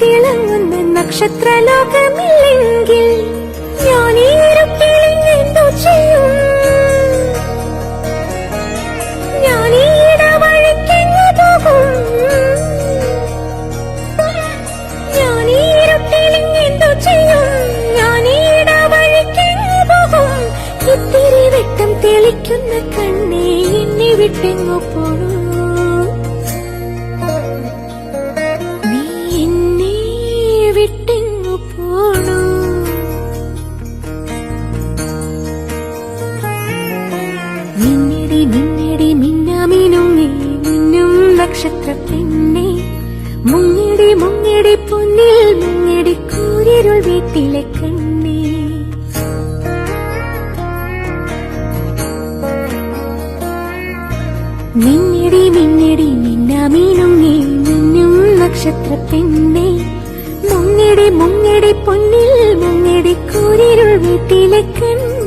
തിളങ്ങുന്ന നക്ഷത്രലോകമില്ലെങ്കിൽ ഞാൻ ഞാൻ പോകും? ഞാൻ ഞാൻ പോകും? തെളിക്കുന്ന കണ്ണേ എന്നെ വിട്ടെങ്ങു പോണു. മിന്നടി മിന്നടി മിന്നാമിനുങ്ങി മിന്നും നക്ഷത്ര പെണ്ണെ മുങ്ങിടി മുങ്ങിടി പൊന്നിൽ മുങ്ങിടി കൂരിരുൾ വീട്ടിലെ കണ്ണേ. മിന്നടി മിന്നടി മിന്നാമിനുങ്ങി മിന്നും നക്ഷത്ര പെണ്ണെ മുങ്ങിടി മുങ്ങിടി പൊന്നിൽ മുങ്ങിടി കൂരിരുൾ വീട്ടിലെ കണ്ണേ.